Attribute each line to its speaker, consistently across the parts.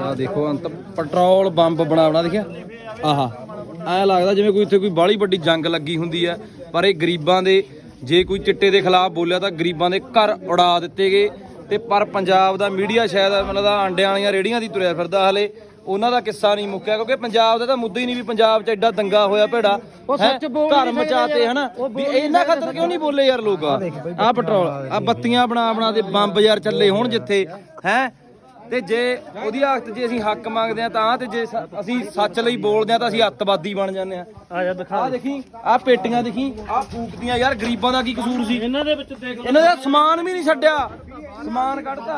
Speaker 1: ਆ ਦੇਖੋ ਅੰਤ ਪੈਟਰੋਲ ਬੰਬ ਬਣਾ ਬਣਾ ਦੇਖਿਆ। ਆਹਾ ਐ ਲੱਗਦਾ ਜਿਵੇਂ ਕੋਈ ਇੱਥੇ ਕੋਈ ਬਾਹਲੀ ਵੱਡੀ ਜੰਗ ਲੱਗੀ ਹੁੰਦੀ ਹੈ ਪਰ ਇਹ ਗਰੀਬਾਂ ਦੇ ਜੇ ਕੋਈ ਚਿੱਟੇ ਦੇ ਖਿਲਾਫ ਬੋਲਿਆ ਤਾਂ ਗਰੀਬਾਂ ਦੇ ਘਰ ਉਡਾ ਦਿੱਤੇ ਗਏ। ਤੇ ਪਰ ਪੰਜਾਬ ਦਾ ਮੀਡੀਆ ਸ਼ਾਇਦ ਮੈਨੂੰ ਦਾ ਅੰਡਿਆਂ ਵਾਲੀਆਂ ਰੇੜੀਆਂ ਦੀ ਤੁਰਿਆ ਫਿਰਦਾ ਹਲੇ ਉਹਨਾਂ ਦਾ ਕਿੱਸਾ ਨਹੀਂ ਮੁੱਕਿਆ ਕਿਉਂਕਿ ਪੰਜਾਬ ਦਾ ਤਾਂ ਮੁੱਦਾ ਹੀ ਨਹੀਂ ਵੀ ਪੰਜਾਬ 'ਚ ਐਡਾ ਦੰਗਾ ਹੋਇਆ ਭੇੜਾ। ਸੱਚ ਘਰ ਮਚਾਤੇ ਹਨਾ। ਵੀ ਇਹਨਾਂ ਖਾਤਰ ਕਿਉਂ ਨਹੀਂ ਬੋਲੇ। ਯਾਰ ਲੋਕ ਆ? ਪੈਟਰੋਲ ਆ ਬੱਤੀਆਂ ਬਣਾ ਬਣਾ ਦੇ ਬੰਬ ਯਾਰ ਚੱਲੇ ਹੁਣ ਜਿੱਥੇ। ਹੈ? ਤੇ ਜੇ ਉਹਦੀ ਹੱਕ ਜੇ ਅਸੀਂ ਹੱਕ ਮੰਗਦੇ ਆ ਤਾਂ ਤੇ ਜੇ ਸ- ਅਸੀਂ ਸੱਚ ਲਈ ਬੋਲਦੇ ਆ ਤਾਂ ਅਸੀਂ ਅੱਤਵਾਦੀ ਬਣ ਜਾਂਦੇ ਆ
Speaker 2: ਆ ਜਾ ਦਿਖਾ
Speaker 1: ਆ ਦੇਖੀ ਆ ਪੇਟੀਆਂ ਦੇਖੀ ਆ ਫੂਕਦੀਆਂ ਯਾਰ ਗਰੀਬਾਂ ਦਾ ਕੀ ਕਸੂਰ ਸੀ?
Speaker 2: ਇਹਨਾਂ ਦੇ ਵਿੱਚ ਦੇਖ
Speaker 1: ਇਹਨਾਂ ਦਾ ਸਮਾਨ ਵੀ ਨਹੀਂ ਛੱਡਿਆ। ਸਮਾਨ ਕੱਢਦਾ।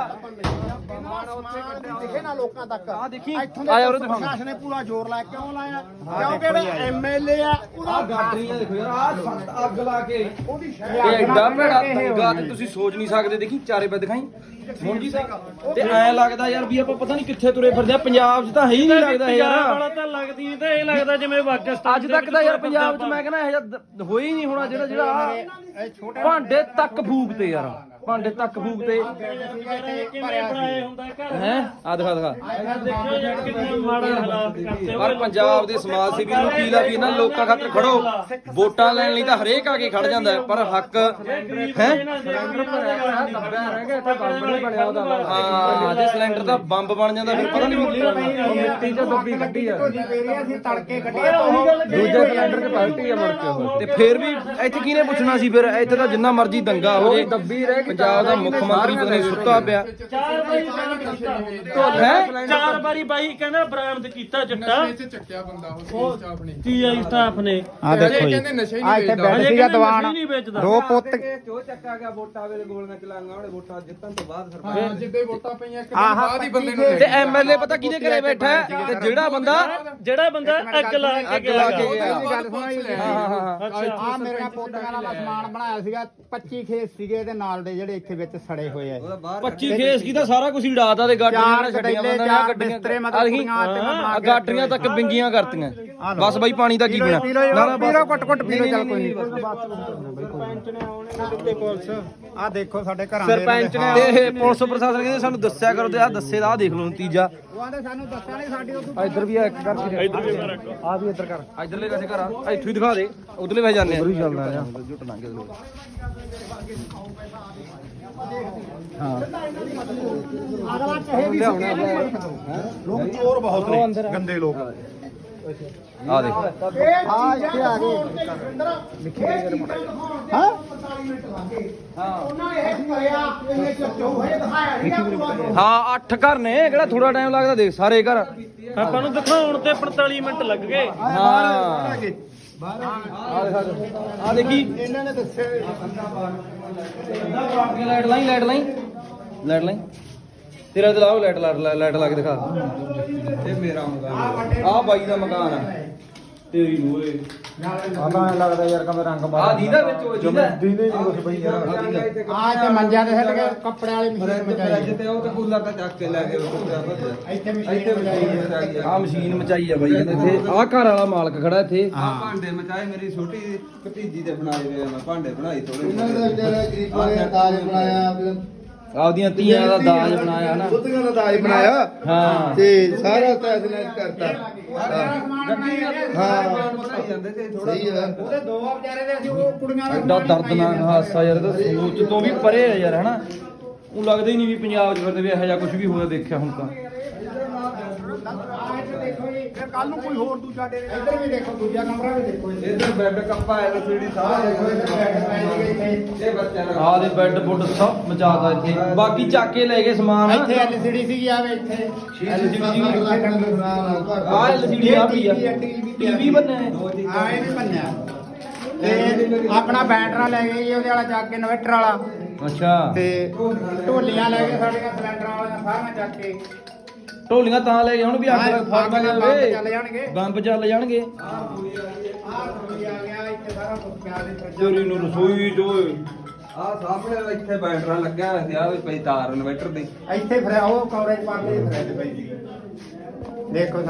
Speaker 3: ਦਿਖੇ ਨਾ ਲੋਕਾਂ ਤੱਕ।
Speaker 1: ਆ ਦੇਖੀ।
Speaker 3: ਇੱਥੋਂ ਦੇ
Speaker 1: ਯਾਰ ਉਹ
Speaker 3: ਪ੍ਰਸ਼ਾਸਨ ਨੇ ਪੂਰਾ ਜ਼ੋਰ ਲਾਇਆ ਕਿਉਂ ਲਾਇਆ? ਕਿਉਂਕਿ ਜਿਹੜਾ ਐਮਐਲਏ ਆ
Speaker 1: ਆ
Speaker 3: ਉਹਦਾ
Speaker 1: ਗਾਟਰੀਆਂ ਦੇਖੋ ਯਾਰ ਆ ਅੱਗ ਲਾ ਕੇ। ਇਹ ਐਡਾ ਭੈੜਾ ਦੰਗਾ ਤੇ ਤੁਸੀਂ ਸੋਚ ਨਹੀਂ ਸਕਦੇ ਦੇਖੀ ਚਾਰੇ ਪੈ ਦਿਖਾਈ। ਹੁਣ ਜੀ ਤੇ ਐ ਲੱਗਦਾ ਯਾਰ ਵੀ ਆਪਾਂ ਪਤਾ ਨਹੀਂ ਕਿੱਥੇ ਤੁਰੇ ਫਿਰਦੇ ਆ ਪੰਜਾਬ 'ਚ ਤਾਂ ਹੈ ਹੀ ਨਹੀਂ ਲੱਗਦਾ ਯਾਰ।
Speaker 2: ਵਾਲਾ ਤਾਂ ਲੱਗਦੀ ਨਹੀਂ ਤੇ ਇਹ ਲੱਗਦਾ ਜਿਵੇਂ ਪਾਕਿਸਤਾਨ
Speaker 1: ਅੱਜ ਤੱਕ ਤਾਂ ਯਾਰ ਪੰਜਾਬ 'ਚ ਮੈਂ ਕਹਿੰਦਾ ਇਹ ਜਿਹਾ ਦ- ਹੋਇਆ ਹੀ ਨਹੀਂ ਹੋਣਾ ਜਿਹੜਾ ਜਿਹੜਾ ਆਹ ਭਾਂਡੇ ਤੱਕ ਫੂਕਤੇ ਯਾਰ। ਭਾਂਡੇ ਤੱਕ
Speaker 2: ਹੁੰਦਾ ਘਰ?
Speaker 1: ਹੈ? ਆ ਦਿਖਾ ਦਿਖਾ। ਪਰ ਪੰਜਾਬ ਦੇ ਸਮਾਜ ਸੇਵੀ ਨੂੰ ਕੀ ਲਾ ਵੀ ਇਹਨਾਂ ਲੋਕਾਂ ਖਾਤਰ ਖੜੋ। ਵੋਟਾਂ ਲੈਣ ਲਈ ਤਾਂ ਹਰੇਕ ਆ ਕੇ ਖੜ ਜਾਂਦਾ ਹੈ, ਪਰ ਹੱਕ ਹੈ? ਹਾਂ ਜੇ ਸਿਲੰਡਰ ਦਾ ਬੰਬ ਬਣ ਜਾਂਦਾ ਫਿਰ ਪਤਾ ਨਹੀਂ ਮਿੱਟੀ ਚ ਦੱਬੀ ਕੱਢੀ ਆ। ਦੂਜੇ ਸਿਲੰਡਰ ਚ ਪਲਟੀ ਆ ਮੁੜ ਕੇ ਤੇ ਫਿਰ ਵੀ ਇੱਥੇ ਕਿਹਨੇ ਪੁੱਛਣਾ ਸੀ ਫਿਰ? ਇੱਥੇ ਤਾਂ ਜਿੰਨਾ ਮਰਜ਼ੀ ਦੰਗਾ ਹੋ ਜੇ। ਦੱਬੀ ਰਹਿ ਪੰਜਾਬ ਦਾ ਮੁੱਖ ਮੰਤਰੀ ਪਤਾ ਨਹੀਂ ਸੁੱਤਾ ਪਿਆ।
Speaker 2: ਚਾਰ ਵਾਰੀ
Speaker 1: ਹੈ?
Speaker 2: ਚਾਰ ਵਾਰੀ ਬਾਈ ਕਹਿੰਦਾ ਬਰਾਮਦ ਕੀਤਾ ਚਿੱਟਾ
Speaker 4: ਚੱਕਿਆ ਬੰਦਾ ਉਹ ਸਟਾਫ ਨੇ
Speaker 2: ਟੀਆਈ ਸਟਾਫ ਨੇ?
Speaker 3: ਆ ਦੇਖੋ ਜੀ।
Speaker 4: ਕਹਿੰਦੇ ਨਸ਼ਾ
Speaker 3: ਆ
Speaker 4: ਨਹੀਂ
Speaker 3: ਇੱਥੇ ਸੀਗਾ ਦੀਵਾਨ।
Speaker 2: ਨਸ਼ੇ ਵੇਚਦਾ।
Speaker 3: ਦੋ ਪੁੱਤ
Speaker 1: ਜੋ ਚੱਕਾ ਗਿਆ ਵੋਟਾਂ ਵੇਲੇ ਗੋਲੀਆਂ ਚਲਾਂਗਾ ਉਹਨੇ ਵੋਟਾਂ ਜਿੱਤਣ ਤੋਂ ਬਾਅਦ ਫਿਰ
Speaker 4: ਹਾਂ ਜਿੱਦੇ ਵੋਟਾਂ ਪਈਆਂ ਇੱਕ ਦਿਨ ਬਾਅਦ ਹੀ ਬੰਦੇ ਨੂੰ
Speaker 1: ਤੇ ਐਮਐਲਏ ਪਤਾ ਕਿਹਦੇ ਘਰੇ ਬੈਠਾ ਤੇ ਜਿਹੜਾ ਬੰਦਾ
Speaker 2: ਜਿਹੜਾ ਬੰਦਾ ਅੱਗ ਲਾ ਕੇ
Speaker 1: ਅੱਗ ਲਾ ਕੇ
Speaker 2: ਗਿਆ।
Speaker 3: ਗੱਲ ਸੁਣਾ ਜੀ
Speaker 1: ਹਾਂ ਹਾਂ ਹਾਂ
Speaker 2: ਅੱਛਾ।
Speaker 3: ਆ ਮੇਰੇ ਪੋਤਿਆਂ ਦਾ ਸਮਾਨ ਬਣਾਇਆ ਸੀਗਾ 25 ਖੇਸ ਸੀਗੇ ਇਹਦੇ ਨਾਲ ਦੇ ਜਿਹੜੇ ਇੱਥੇ ਵਿੱਚ ਸੜੇ ਹੋਏ ਆ
Speaker 1: 25 ਖੇਸ ਕੀ ਤਾਂ ਸਾਰਾ ਕੁਝ ਡਾਤਾ ਤੇ ਗਾਟਰੀਆਂ
Speaker 3: ਚਾਰ
Speaker 1: ਨੇ ਛੱਡੀਆਂ ਬੰਦਾ
Speaker 3: ਚਾਰ
Speaker 1: ਗੱਡੀਆਂ
Speaker 3: ਬਿਸਤਰੇ ਮਤਲਬ ਕੁੜੀਆਂ ਤੇ ਮੈਂ
Speaker 1: ਗਾਟਰੀਆਂ ਤੱਕ ਬਿੰਗੀਆਂ ਕਰਤੀਆਂ ਬਸ ਬਾਈ ਪਾਣੀ ਦਾ ਕੀ ਪੀਣਾ
Speaker 3: ਪੀ ਲਓ
Speaker 1: ਨਾ ਨਾ
Speaker 3: ਪੀ ਲਓ
Speaker 1: ਬਸ
Speaker 3: ਘੁੱਟ ਘੁੱਟ ਪੀ ਲਓ ਚੱਲ ਕੋਈ ਨਹੀਂ ਆ ਦੇਖੋ ਸਾਡੇ ਘਰਾਂ ਦੇ
Speaker 1: ਸਰਪੰਚ ਨੇ ਤੇ ਇਹ ਪੁਲਿਸ ਪ੍ਰਸ਼ਾਸਨ ਕਹਿੰਦੇ ਸਾਨੂੰ ਦੱਸਿਆ ਕਰੋ ਤੇ ਆ ਦੱਸੇ ਦਾ ਆ ਦੇਖ ਲਓ ਨਤੀਜਾ।
Speaker 3: ਉਹ ਆਂਦੇ ਸਾਨੂੰ ਦੱਸਿਆ ਨਹੀਂ ਸਾਡੀ ਉਹ
Speaker 1: ਇੱਧਰ ਵੀ ਆ ਇੱਕ ਕਰ ਇੱਧਰ ਵੀ ਆ ਵੀ ਇੱਧਰ ਕਰ ਇੱਧਰਲੇ ਪਾਸੇ ਘਰ ਆ। ਇੱਥੋਂ ਹੀ ਦਿਖਾ ਦੇ। ਉਧਰਲੇ ਪਾਸੇ ਜਾਂਦੇ ਆ। ਉਧਰ ਹੀ ਚੱਲਦਾ ਆ। ਜੁੱਟ ਲੰਘ ਗਏ
Speaker 3: ਲੋਕ ਚੋਰ ਬਹੁਤ ਨੇ ਗੰਦੇ ਲੋਕ।
Speaker 1: ਆ ਦੇਖ।
Speaker 3: ਆ ਇੱਥੇ ਆ ਗਏ। ਹਾਂ?
Speaker 1: ਹਾਂ। ਅੱਠ ਘਰ ਨੇ ਕਿਹੜਾ ਥੋੜਾ ਟਾਈਮ ਲੱਗਦਾ ਦੇਖ ਸਾਰੇ ਘਰ।
Speaker 2: ਆਪਾਂ ਨੂੰ ਦਿਖਾਉਣ ਤੇ 45 ਮਿੰਟ ਲੱਗ ਗਏ।
Speaker 1: ਹਾਂ। ਆ ਦੇਖ
Speaker 3: ਇਹਨਾਂ ਨੇ ਦੱਸਿਆ
Speaker 1: ਲਾਈਟ ਲਾਈ ਲਾਈਟ ਲਾਈ ਲਾਈਟ ਲਾਈ ਤੇਰਾ ਤੇ ਲਾਓ ਲਾਈਟ ਲਾਈਟ ਲਾਈਟ ਲਾ ਕੇ ਦਿਖਾ। ਇਹ ਮੇਰਾ ਮਕਾਨ ਆ ਬਾਈ ਦਾ ਮਕਾਨ ਆ। ਤੇਰੀ ਮੂਹਰੇ
Speaker 3: ਆਹ ਲੱਗਦਾ ਯਾਰ ਕਮੇ ਰੰਗ
Speaker 1: ਆ ਦੀਦਾ ਵਿੱਚ ਉਹ ਦੀਦਾ।
Speaker 3: ਦੀਨੇ ਨਹੀਂ ਕੁਝ ਬਈ ਯਾਰ। ਆ ਇੱਥੇ ਮੰਜਿਆਂ ਤੇ ਕੇ ਕੱਪੜੇ ਵਾਲੀ ਮਸ਼ੀਨ ਮਚਾਈ
Speaker 1: ਤੇ ਉਹ ਤੇ ਕੂਲਰ ਦਾ ਚੱਕ ਕੇ ਲੈ ਕੇ
Speaker 3: ਇੱਥੇ ਮਸ਼ੀਨ ਮਚਾਈ
Speaker 1: ਆ। ਮਸ਼ੀਨ ਮਚਾਈ ਆ ਬਾਈ। ਇੱਥੇ ਆ ਘਰ ਵਾਲਾ ਮਾਲਕ ਖੜਾ ਇੱਥੇ।
Speaker 3: ਹਾਂ
Speaker 5: ਭਾਂਡੇ ਮਚਾਏ ਮੇਰੀ ਛੋਟੀ ਭਤੀਜੀ ਦੇ ਬਣਾਏ ਹੋਏ ਆ। ਮੈਂ ਭਾਂਡੇ ਬਣਾਈ ਥੋੜੇ
Speaker 6: ਇਹਨਾਂ ਦਾ ਵਿਚਾਰਾ ਗਰੀਬਾਂ ਦਾਜ ਬਣਾਇਆ
Speaker 1: ਆਪਦੀਆਂ ਧੀਆਂ ਦਾ ਦਾਜ ਬਣਾਇਆ ਹਨਾ
Speaker 6: ਬੁੱਧੀਆਂ ਦਾ ਦਾਜ ਬਣਾਇਆ।
Speaker 1: ਹਾਂ।
Speaker 6: ਤੇ ਸਾਰਾ ਤੈਸਨੈਸ ਕਰਤਾ। ਹਾਂ। ਸਹੀ ਹੈ
Speaker 3: ਉਹਦੇ ਦੋ ਆ। ਵਿਚਾਰੇ ਦੇ ਅਸੀਂ ਉਹ ਕੁੜੀਆਂ
Speaker 1: ਐਡਾ ਦਰਦਨਾਕ ਹਾਦਸਾ ਯਾਰ ਤਾਂ ਸੋਚ ਤੋਂ ਵੀ ਪਰੇ ਆ ਯਾਰ ਹਨਾ? ਉਹ ਲੱਗਦਾ ਹੀ ਨਹੀਂ ਵੀ ਪੰਜਾਬ 'ਚ ਫਿਰਦੇ ਵੀ ਇਹੋ ਜਿਹਾ ਕੁਝ ਵੀ ਹੋਇਆ ਦੇਖਿਆ ਹੁਣ ਤਾਂ।
Speaker 3: ਫਿਰ ਕੱਲ ਨੂੰ ਕੋਈ ਹੋਰ ਦੂਜਾ ਡੇਰੇ ਇੱਧਰ ਵੀ ਦੇਖੋ ਦੂਜਾ ਕਮਰਾ ਵੀ ਦੇਖੋ
Speaker 5: ਇਧਰ। ਬੈੱਡ ਕੱਪਾ ਐਲਸੀਡੀ ਸਾਰਾ ਦੇਖੋ ਇਹ ਬੱਚਿਆਂ ਦਾ
Speaker 1: ਆਹ ਦੇ ਬੈੱਡ ਬੁੱਡ ਸਭ ਮਚਾਦਾ ਇੱਥੇ। ਬਾਕੀ ਚੱਕ ਕੇ ਲੈ ਗਏ ਸਮਾਨ।
Speaker 3: ਇੱਥੇ ਐਲਸੀਡੀ ਸੀਗੀ ਆਵੇ ਇੱਥੇ।
Speaker 1: ਆ ਐਲਸੀਡੀ ਆ ਵੀ ਆ। ਟੀਵੀ ਬੰਨੇ ਨੇ
Speaker 3: ਆ ਇਹ ਵੀ ਭੰਨਿਆ ਤੇ ਆਪਣਾ ਬੈਟਰਾ ਲੈ ਗਏ ਜੀ ਉਹਦੇ ਵਾਲਾ ਚੱਕ ਕੇ ਇਨਵਰਟਰ ਵਾਲਾ
Speaker 1: ਅੱਛਾ।
Speaker 3: ਤੇ ਢੋਲੀਆਂ ਲੈ ਗਏ ਸਾਡੀਆਂ ਸਿਲੰਡਰਾਂ ਵਾਲੀਆਂ ਸਾਰੀਆਂ ਚੱਕ ਕੇ।
Speaker 1: ਢੋਲੀਆਂ ਤਾਂ ਲੈ ਹੁਣ ਵੀ ਅੱਗ
Speaker 3: ਨਾਲ ਬੰਬ ਚੱਲ ਜਾਣਗੇ।
Speaker 1: ਬੰਬ ਚੱਲ ਜਾਣਗੇ।
Speaker 3: ਆਹ ਰਸੋਈ ਆ ਗਿਆ ਇੱਥੇ ਸਾਰਾ ਕੁਝ ਪਿਆ ਦੇ ਫਰਿੱਜ
Speaker 1: ਚੋਰੀ ਨੂੰ ਰਸੋਈ ਚੋਏ
Speaker 5: ਆ ਸਾਹਮਣੇ ਇੱਥੇ ਬੈਟਰਾ ਲੱਗਿਆ ਹੋਇਆ ਸੀ ਆ ਵੀ ਪਈ ਤਾਰ ਇਨਵਰਟਰ ਦੀ।
Speaker 3: ਇੱਥੇ ਫਿਰ ਉਹ ਕਵਰੇਜ ਪਾ ਕੇ। ਫਰਿੱਜ ਪਈ ਸੀ। ਦੇਖੋ